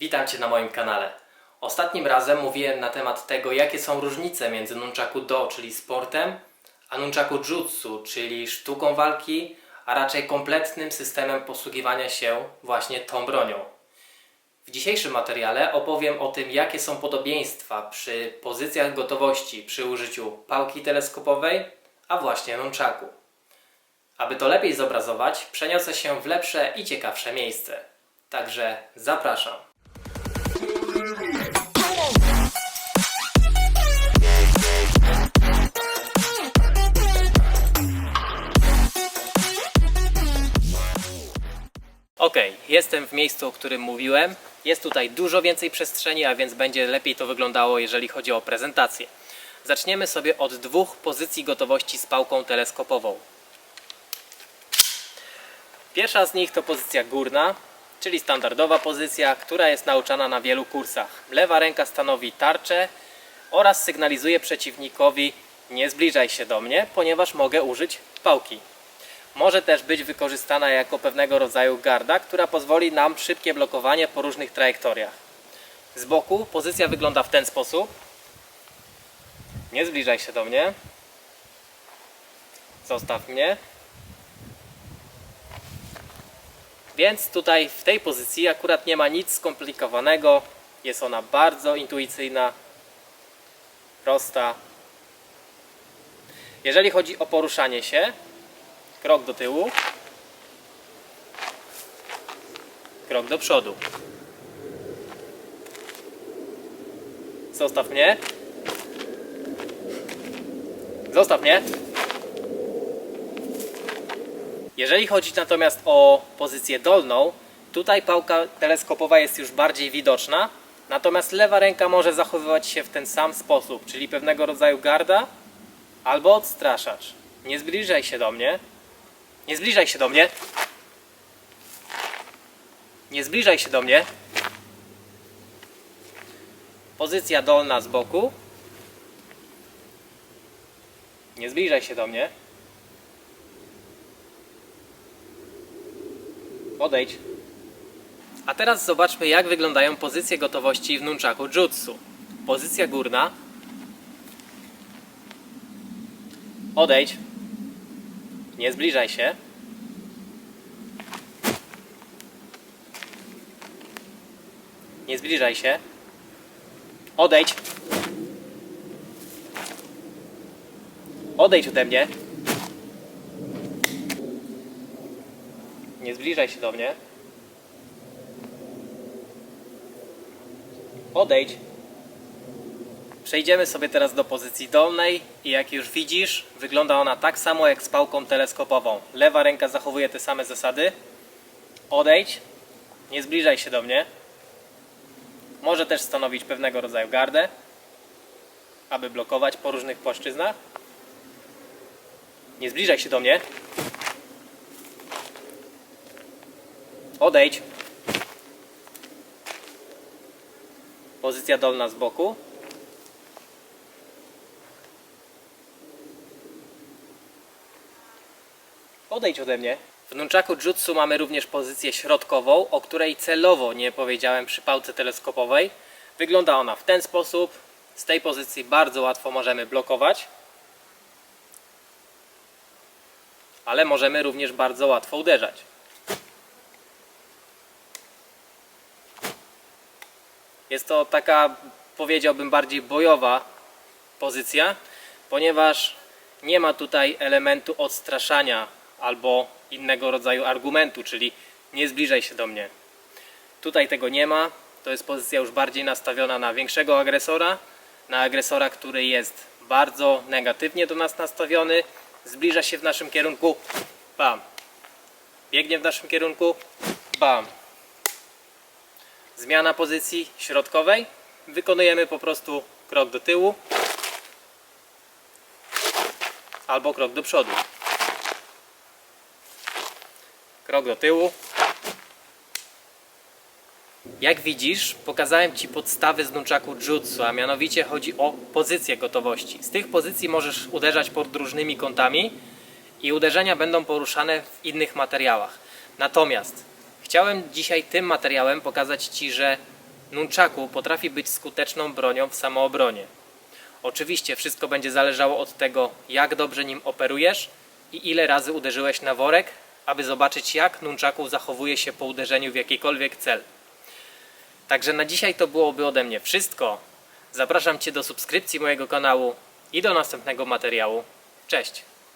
Witam Cię na moim kanale. Ostatnim razem mówiłem na temat tego, jakie są różnice między nunchaku do, czyli sportem, a nunchaku jutsu, czyli sztuką walki, a raczej kompletnym systemem posługiwania się właśnie tą bronią. W dzisiejszym materiale opowiem o tym, jakie są podobieństwa przy pozycjach gotowości przy użyciu pałki teleskopowej, a właśnie nunchaku. Aby to lepiej zobrazować, przeniosę się w lepsze i ciekawsze miejsce. Także zapraszam. Ok, jestem w miejscu, o którym mówiłem. Jest tutaj dużo więcej przestrzeni, a więc będzie lepiej to wyglądało, jeżeli chodzi o prezentację. Zaczniemy sobie od dwóch pozycji gotowości z pałką teleskopową. Pierwsza z nich to pozycja górna, czyli standardowa pozycja, która jest nauczana na wielu kursach. Lewa ręka stanowi tarczę oraz sygnalizuje przeciwnikowi nie zbliżaj się do mnie, ponieważ mogę użyć pałki. Może też być wykorzystana jako pewnego rodzaju garda, która pozwoli nam szybkie blokowanie po różnych trajektoriach. Z boku pozycja wygląda w ten sposób. Nie zbliżaj się do mnie. Zostaw mnie. Więc tutaj w tej pozycji akurat nie ma nic skomplikowanego. Jest ona bardzo intuicyjna, prosta. Jeżeli chodzi o poruszanie się, krok do tyłu, krok do przodu. Zostaw mnie. Zostaw mnie. Jeżeli chodzi natomiast o pozycję dolną, tutaj pałka teleskopowa jest już bardziej widoczna, natomiast lewa ręka może zachowywać się w ten sam sposób, czyli pewnego rodzaju garda albo odstraszacz. Nie zbliżaj się do mnie. Nie zbliżaj się do mnie. Nie zbliżaj się do mnie. Pozycja dolna z boku. Nie zbliżaj się do mnie. Odejdź. A teraz zobaczmy, jak wyglądają pozycje gotowości w nunchaku jutsu. Pozycja górna. Odejdź. Nie zbliżaj się. Nie zbliżaj się. Odejdź. Odejdź ode mnie. Nie zbliżaj się do mnie. Odejdź. Przejdziemy sobie teraz do pozycji dolnej i jak już widzisz, wygląda ona tak samo jak z pałką teleskopową. Lewa ręka zachowuje te same zasady. Odejdź. Nie zbliżaj się do mnie. Może też stanowić pewnego rodzaju gardę, aby blokować po różnych płaszczyznach. Nie zbliżaj się do mnie. Odejdź. Pozycja dolna z boku. Odejdź ode mnie. W nunchaku jutsu mamy również pozycję środkową, o której celowo nie powiedziałem przy pałce teleskopowej. Wygląda ona w ten sposób. Z tej pozycji bardzo łatwo możemy blokować. Ale możemy również bardzo łatwo uderzać. Jest to taka, powiedziałbym, bardziej bojowa pozycja, ponieważ nie ma tutaj elementu odstraszania albo innego rodzaju argumentu, czyli nie zbliżaj się do mnie. Tutaj tego nie ma. To jest pozycja już bardziej nastawiona na większego agresora, na agresora, który jest bardzo negatywnie do nas nastawiony, zbliża się w naszym kierunku, bam. Biegnie w naszym kierunku, bam. Zmiana pozycji środkowej. Wykonujemy po prostu krok do tyłu albo krok do przodu. Krok do tyłu. Jak widzisz, pokazałem Ci podstawy z nunchaku jutsu, a mianowicie chodzi o pozycję gotowości. Z tych pozycji możesz uderzać pod różnymi kątami i uderzenia będą poruszane w innych materiałach. Natomiast chciałem dzisiaj tym materiałem pokazać Ci, że Nunchaku potrafi być skuteczną bronią w samoobronie. Oczywiście wszystko będzie zależało od tego, jak dobrze nim operujesz i ile razy uderzyłeś na worek, aby zobaczyć jak nunchaku zachowuje się po uderzeniu w jakikolwiek cel. Także na dzisiaj to byłoby ode mnie wszystko. Zapraszam Cię do subskrypcji mojego kanału i do następnego materiału. Cześć!